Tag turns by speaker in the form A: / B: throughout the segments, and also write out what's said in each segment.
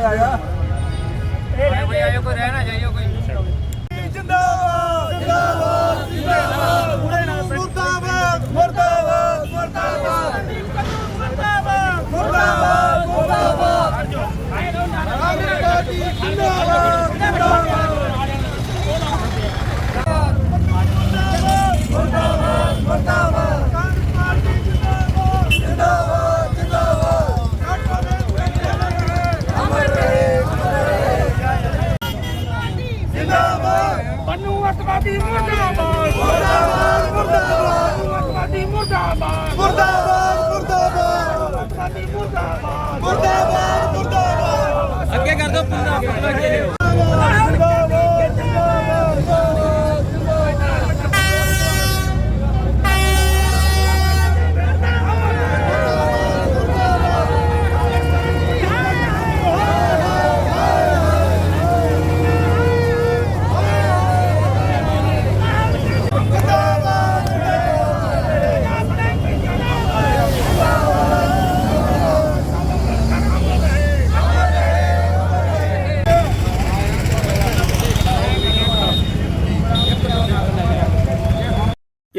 A: ਭਾਈ ਕੋਈ ਰਹਿਣਾ ਮੁਰਦਾਬਾਦ ਮੁਰਦਾਬਾਦ ਮੁਰਦਾਬਾਦ ਮੁਰਦਾਬਾਦ ਮੁਰਦਾਬਾਦ ਮੁਰਦਾਬਾਦ ਕਾਂਗਰਸ ਪਾਰਟੀ ਜਿੰਦਾਬਾਦ ਜਿੰਦਾਬਾਦ ਮੁਰਦਾਬਾਦ ਮੁਰਦਾਬਾਦ ਕਾਂਗਰਸ ਪਾਰਟੀ ਜਿੰਦਾਬਾਦ ਜਿੰਦਾਬਾਦ ਜਿੰਦਾਬਾਦ ਜਿੰਦਾਬਾਦ
B: ਪੰਨੂ ਅਤਵਾਦੀ ਮੁਰਦਾਬਾਦ।
A: ਮੁਰਦਾਬਾਦ ਮੁਰਦਾਬਾਦ।
B: ਅਤਵਾਦੀ ਮੁਰਦਾਬਾਦ।
A: ਮੁਰਦਾਬਾਦ ਮੁਰਦਾਬਾਦ।
B: ਅਤਵਾਦੀ ਮੁਰਦਾਬਾਦ।
A: ਮੁਰਦਾਬਾਦ ਮੁਰਦਾਬਾਦ।
C: ਅੱਗੇ ਕਰ ਦੋ ਪੂਰਾ ਪੂਰਾ ਅੱਗੇ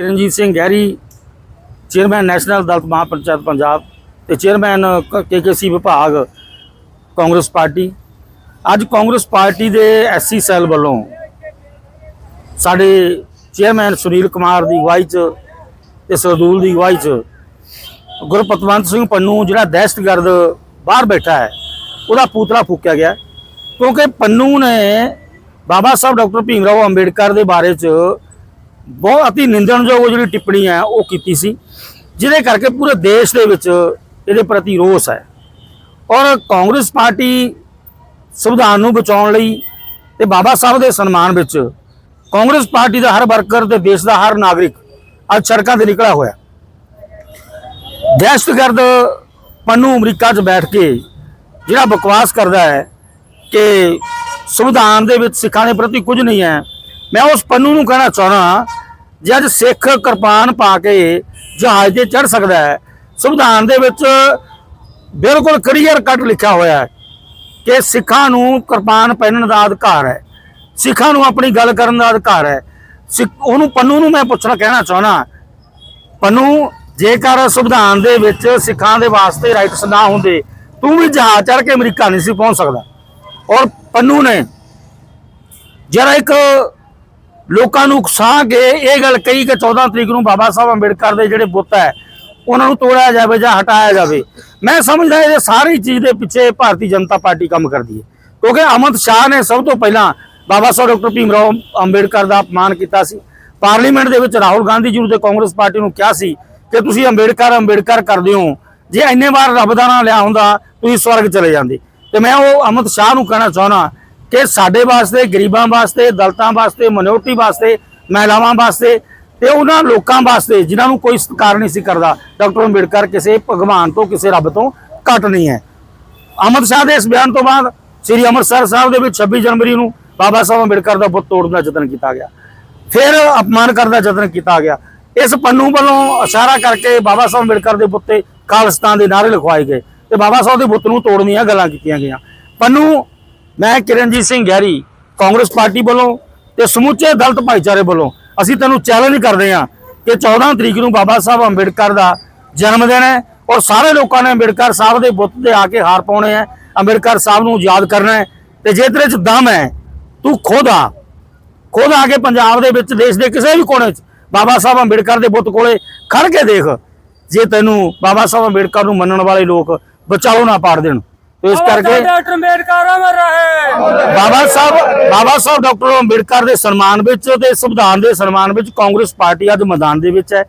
D: ਕਿਰਨਜੀਤ ਸਿੰਘ ਗਹਿਰੀ, ਚੇਅਰਮੈਨ ਨੈਸ਼ਨਲ ਦਲਤ ਮਹਾਪੰਚਾਇਤ ਪੰਜਾਬ ਤੇ ਚੇਅਰਮੈਨ ਕੇਕੇਸੀ ਵਿਭਾਗ ਕਾਂਗਰਸ ਪਾਰਟੀ। ਅੱਜ ਕਾਂਗਰਸ ਪਾਰਟੀ ਦੇ ਐਸਸੀ ਸੈੱਲ ਵੱਲੋਂ ਸਾਡੇ ਚੇਅਰਮੈਨ ਸੁਨੀਲ ਕੁਮਾਰ ਦੀ ਅਗਵਾਈ 'ਚ ਤੇ ਸਰਦੂਲ ਦੀ ਅਗਵਾਈ 'ਚ ਗੁਰਪਤਵੰਤ ਸਿੰਘ ਪੰਨੂ, ਜਿਹੜਾ ਦਹਿਸ਼ਤਗਰਦ ਬਾਹਰ ਬੈਠਾ ਹੈ, ਉਹਦਾ ਪੂਤਲਾ ਫੂਕਿਆ ਗਿਆ। ਕਿਉਂਕਿ ਪੰਨੂ ਨੇ ਬਾਬਾ ਸਾਹਿਬ ਡਾਕਟਰ ਭੀਮ ਰਾਓ ਅੰਬੇਡਕਰ ਦੇ ਬਾਰੇ 'ਚ ਬਹੁਤ ਅਤੀ ਨਿੰਦਣਯੋਗ ਜਿਹੜੀ ਟਿੱਪਣੀ ਹੈ, ਉਹ ਕੀਤੀ ਸੀ। ਜਿਹਦੇ ਕਰਕੇ ਪੂਰੇ ਦੇਸ਼ ਦੇ ਵਿੱਚ ਇਹਦੇ ਪ੍ਰਤੀ ਰੋਸ ਹੈ। ਔਰ ਕਾਂਗਰਸ ਪਾਰਟੀ ਸੰਵਿਧਾਨ ਨੂੰ ਬਚਾਉਣ ਲਈ ਤੇ ਬਾਬਾ ਸਾਹਿਬ ਦੇ ਸਨਮਾਨ ਵਿੱਚ ਕਾਂਗਰਸ ਪਾਰਟੀ ਦਾ ਹਰ ਵਰਕਰ ਤੇ ਦੇਸ਼ ਦਾ ਹਰ ਨਾਗਰਿਕ ਅੱਜ ਸੜਕਾਂ ਤੇ ਨਿਕਲਿਆ ਹੋਇਆ। ਦਹਿਸ਼ਤਗਰਦ ਪੰਨੂ ਅਮਰੀਕਾ 'ਚ ਬੈਠ ਕੇ ਜਿਹੜਾ ਬਕਵਾਸ ਕਰਦਾ ਹੈ ਕਿ ਸੰਵਿਧਾਨ ਦੇ ਵਿੱਚ ਸਿੱਖਾਂ ਦੇ ਪ੍ਰਤੀ ਕੁਝ ਨਹੀਂ ਹੈ ਮੈਂ ਉਸ ਪੰਨੂ ਨੂੰ ਕਹਿਣਾ ਚਾਹਣਾ ਜੇ ਅੱਜ ਸਿੱਖ ਕਿਰਪਾਨ ਪਾ ਕੇ ਜਹਾਜ਼ ਤੇ ਚੜ ਸਕਦਾ ਹੈ, ਸੰਵਿਧਾਨ ਦੇ ਵਿੱਚ ਬਿਲਕੁਲ ਕਲੀਅਰ ਕੱਟ ਲਿਖਿਆ ਹੋਇਆ ਹੈ ਕਿ ਸਿੱਖਾਂ ਨੂੰ ਕਿਰਪਾਨ ਪਹਿਨਣ ਦਾ ਅਧਿਕਾਰ ਹੈ, ਸਿੱਖਾਂ ਨੂੰ ਆਪਣੀ ਗੱਲ ਕਰਨ ਦਾ ਅਧਿਕਾਰ ਹੈ। ਸਿੱਖ- ਉਹਨੂੰ ਪੰਨੂ ਨੂੰ ਮੈਂ ਪੁੱਛਣਾ, ਕਹਿਣਾ ਚਾਹਣਾ ਪੰਨੂ, ਜੇਕਰ ਸੰਵਿਧਾਨ ਦੇ ਵਿੱਚ ਸਿੱਖਾਂ ਦੇ ਵਾਸਤੇ ਰਾਈਟਸ ਨਾ ਹੁੰਦੇ, ਤੂੰ ਵੀ ਜਹਾਜ਼ ਚੜ ਕੇ ਅਮਰੀਕਾ ਨਹੀਂ ਸੀ ਪਹੁੰਚ ਸਕਦਾ। ਔਰ ਪੰਨੂ ਨੇ ਜਿਹੜਾ ਇੱਕ ਲੋਕਾਂ ਨੂੰ ਉਕਸਾ ਕੇ ਇਹ ਗੱਲ ਕਹੀ ਕਿ 14 ਤਰੀਕ ਨੂੰ ਬਾਬਾ ਸਾਹਿਬ ਅੰਬੇਡਕਰ ਦੇ ਜਿਹੜੇ ਬੁੱਤ ਹੈ, ਉਹਨਾਂ ਨੂੰ ਤੋੜਿਆ ਜਾਵੇ ਜਾਂ ਹਟਾਇਆ ਜਾਵੇ। ਮੈਂ ਸਮਝਦਾ ਇਹ ਸਾਰੀ ਚੀਜ਼ ਦੇ ਪਿੱਛੇ ਭਾਰਤੀ ਜਨਤਾ ਪਾਰਟੀ ਕੰਮ ਕਰਦੀ ਹੈ। ਕਿਉਂਕਿ ਅਮਿਤ ਸ਼ਾਹ ਨੇ ਸਭ ਤੋਂ ਪਹਿਲਾਂ ਬਾਬਾ ਸਾਹਿਬ ਡਾਕਟਰ ਭੀਮ ਰਾਓ ਅੰਬੇਡਕਰ ਦਾ ਅਪਮਾਨ ਕੀਤਾ ਸੀ। ਪਾਰਲੀਮੈਂਟ ਦੇ ਵਿੱਚ ਰਾਹੁਲ ਗਾਂਧੀ ਜੀ ਨੂੰ ਕਾਂਗਰਸ ਪਾਰਟੀ ਨੂੰ ਕਿਹਾ ਸੀ ਕਿ ਤੁਸੀਂ ਅੰਬੇਡਕਰ ਅੰਬੇਡਕਰ ਕਰਦੇ ਹੋ ਜੇ ਇੰਨੇ ਵਾਰ ਰੱਬ ਦਾ ਨਾਮ ਲਿਆ ਹੁੰਦਾ, ਤੁਸੀਂ ਸਵਰਗ ਚਲੇ ਜਾਂਦੇ। ਤੇ ਮੈਂ ਉਹ ਅਮਿਤ ਸ਼ਾਹ ਨੂੰ ਕਹਿਣਾ ਚਾਹਣਾ ਕਿ ਸਾਡੇ ਵਾਸਤੇ, ਗਰੀਬਾਂ ਵਾਸਤੇ, ਦਲਤਾਂ ਵਾਸਤੇ ਮਿਨੋਰਟੀ ਵਾਸਤੇ, ਮਹਿਲਾਵਾਂ ਵਾਸਤੇ ਤੇ ਉਹਨਾਂ ਲੋਕਾਂ ਵਾਸਤੇ ਜਿਨ੍ਹਾਂ ਨੂੰ ਕੋਈ ਸਤਿਕਾਰ ਨਹੀਂ ਸੀ ਕਰਦਾ, ਡਾਕਟਰ ਅੰਬੇਡਕਰ ਕਿਸੇ ਭਗਵਾਨ ਤੋਂ, ਕਿਸੇ ਰੱਬ ਤੋਂ ਘੱਟ ਨਹੀਂ ਹੈ। ਅਮਰ ਸ਼ਾਹ ਦੇ ਇਸ ਬਿਆਨ ਤੋਂ ਬਾਅਦ ਸ੍ਰੀ ਅੰਮ੍ਰਿਤਸਰ ਸਾਹਿਬ ਦੇ ਵਿੱਚ 26 ਜਨਵਰੀ ਨੂੰ ਬਾਬਾ ਸਾਹਿਬ ਅੰਬੇਡਕਰ ਦਾ ਬੁੱਤ ਤੋੜਨ ਦਾ ਯਤਨ ਕੀਤਾ ਗਿਆ। ਫਿਰ ਅਪਮਾਨ ਕਰਨ ਦਾ ਯਤਨ ਕੀਤਾ ਗਿਆ। ਇਸ ਪੰਨੂ ਵੱਲੋਂ ਇਸ਼ਾਰਾ ਕਰਕੇ ਬਾਬਾ ਸਾਹਿਬ ਅੰਬੇਡਕਰ ਦੇ ਬੁੱਤ ਤੇ ਖਾਲਿਸਤਾਨ ਦੇ ਨਾਅਰੇ ਲਿਖਵਾਏ ਗਏ ਤੇ ਬਾਬਾ ਸਾਹਿਬ ਦੇ ਬੁੱਤ ਨੂੰ ਤੋੜਨ ਦੀਆਂ ਗੱਲਾਂ ਕੀਤੀਆਂ ਗਈਆਂ। ਪੰਨੂ ਮੈਂ ਕਿਰਨਜੀਤ ਸਿੰਘ ਗਹਿਰੀ ਕਾਂਗਰਸ ਪਾਰਟੀ ਵੱਲੋਂ ਤੇ ਸਮੁੱਚੇ ਦਲਿਤ ਭਾਈਚਾਰੇ ਵੱਲੋਂ ਅਸੀਂ ਤੈਨੂੰ ਚੈਲੰਜ ਕਰਦੇ ਹਾਂ ਕਿ 14 ਤਰੀਕ ਨੂੰ ਬਾਬਾ ਸਾਹਿਬ ਅੰਬੇਡਕਰ ਦਾ ਜਨਮ ਦਿਨ ਹੈ ਔਰ ਸਾਰੇ ਲੋਕਾਂ ਨੇ ਅੰਬੇਡਕਰ ਸਾਹਿਬ ਦੇ ਬੁੱਤ ਤੇ ਆ ਕੇ ਹਾਰ ਪਾਉਣੇ ਹੈ ਅੰਬੇਡਕਰ ਸਾਹਿਬ ਨੂੰ ਯਾਦ ਕਰਨਾ ਹੈ ਤੇ ਜੇ ਤੇਰੇ ਚ ਦਮ ਹੈ ਤੂੰ ਖੁਦ ਆ ਖੁਦ ਆ ਕੇ ਪੰਜਾਬ ਦੇ ਵਿੱਚ ਦੇਸ਼ ਦੇ ਕਿਸੇ ਵੀ ਕੋਨੇ 'ਚ ਬਾਬਾ ਸਾਹਿਬ ਅੰਬੇਡਕਰ ਦੇ ਬੁੱਤ ਕੋਲੇ ਖੜ ਕੇ ਦੇਖ ਜੇ ਤੈਨੂੰ ਬਾਬਾ ਸਾਹਿਬ ਅੰਬੇਡਕਰ ਨੂੰ ਮੰਨਣ ਵਾਲੇ ਲੋਕ ਬਚਾਓ ਨਾ ਪਾੜ ਦੇਣ। ਤੇ ਇਸ ਕਰਕੇ
B: ਡਾਕਟਰ ਅੰਬੇਡਕਰ ਅਮਰ ਰਹੇ
D: ਬਾਬਾ ਸਾਹਿਬ ਬਾਬਾ ਸਾਹਿਬ, ਡਾਕਟਰ ਅੰਬੇਡਕਰ ਦੇ ਸਨਮਾਨ ਵਿੱਚ ਤੇ ਸੰਵਿਧਾਨ ਦੇ ਸਨਮਾਨ ਵਿੱਚ ਕਾਂਗਰਸ ਪਾਰਟੀ ਅੱਜ ਮੈਦਾਨ ਦੇ ਵਿੱਚ ਹੈ।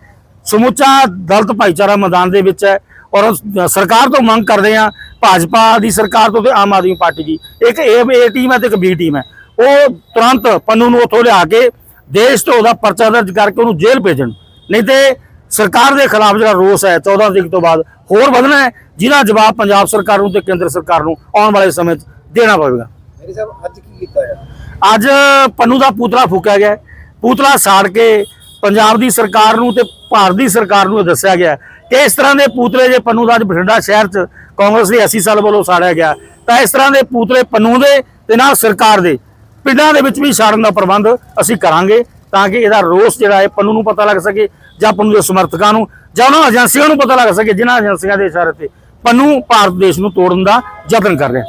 D: ਸਮੁੱਚਾ ਦਲਤ ਭਾਈਚਾਰਾ ਮੈਦਾਨ ਦੇ ਵਿੱਚ ਹੈ ਔਰ ਸਰਕਾਰ ਤੋਂ ਮੰਗ ਕਰਦੇ ਆ ਭਾਜਪਾ ਦੀ ਸਰਕਾਰ ਤੋਂ ਤੇ ਆਮ ਆਦਮੀ ਪਾਰਟੀ ਦੀ। ਇੱਕ ਏ ਟੀਮ ਹੈ ਤੇ ਇੱਕ ਬੀ ਟੀਮ ਹੈ। ਉਹ ਤੁਰੰਤ ਪੰਨੂ ਨੂੰ ਉੱਥੋਂ ਲਿਆ ਕੇ ਦੇਸ਼ ਤੋਂ ਉਹਦਾ ਪਰਚਾ ਦਰਜ ਕਰਕੇ ਉਹਨੂੰ ਜੇਲ੍ਹ ਭੇਜਣ। ਨਹੀਂ ਤੇ ਸਰਕਾਰ ਦੇ ਖਿਲਾਫ ਜਿਹੜਾ ਰੋਸ ਹੈ 14 ਤਰੀਕ ਤੋਂ ਬਾਅਦ ਹੋਰ ਵਧਣਾ ਹੈ ਜਿਹਦਾ ਜਵਾਬ ਪੰਜਾਬ ਸਰਕਾਰ ਨੂੰ ਤੇ ਕੇਂਦਰ ਸਰਕਾਰ ਨੂੰ ਆਉਣ ਵਾਲੇ ਸਮੇਂ 'ਚ ਦੇਣਾ ਪਵੇਗਾ।
A: ਮੇਰੀ ਸਾਹਿਬ, ਅੱਜ ਕੀ ਕੀਤਾ ਹੈ
D: ਅੱਜ ਪੰਨੂ ਦਾ ਪੂਤਲਾ ਫੂਕਿਆ ਗਿਆ ਪੂਤਲਾ ਸਾੜ ਕੇ ਪੰਜਾਬ ਦੀ ਸਰਕਾਰ ਨੂੰ ਤੇ ਭਾਰਤ ਦੀ ਸਰਕਾਰ ਨੂੰ ਇਹ ਦੱਸਿਆ ਗਿਆ ਕਿ ਇਸ ਤਰ੍ਹਾਂ ਦੇ ਪੂਤਲੇ ਜੇ ਪੰਨੂ ਦਾ ਅੱਜ ਬਠਿੰਡਾ ਸ਼ਹਿਰ 'ਚ ਕਾਂਗਰਸ ਦੇ ਐਸੀ ਸਾਲ ਵੱਲੋਂ ਸਾੜਿਆ ਗਿਆ, ਤਾਂ ਇਸ ਤਰ੍ਹਾਂ ਦੇ ਪੂਤਲੇ ਪੰਨੂ ਦੇ ਤੇ ਨਾਲ ਸਰਕਾਰ ਦੇ ਪਿੰਡਾਂ ਦੇ ਵਿੱਚ ਵੀ ਸਾੜਨ ਦਾ ਪ੍ਰਬੰਧ ਅਸੀਂ ਕਰਾਂਗੇ ਤਾਂ ਕਿ ਇਹਦਾ ਰੋਸ ਜਿਹੜਾ ਹੈ ਪੰਨੂ ਨੂੰ ਪਤਾ ਲੱਗ ਸਕੇ ਜਾਂ ਪੰਨੂ ਦੇ ਸਮਰਥਕਾਂ ਨੂੰ ਜਾਂ ਉਹਨਾਂ ਏਜੰਸੀਆਂ ਨੂੰ ਪਤਾ ਲੱਗ ਸਕੇ, ਜਿਨ੍ਹਾਂ ਏਜੰਸੀਆਂ ਦੇ ਇਸ਼ਾਰੇ ਤੇ ਪੰਨੂ ਭਾਰਤ ਦੇਸ਼ ਨੂੰ ਤੋੜਨ ਦਾ ਯਤਨ ਕਰ ਰਿਹਾ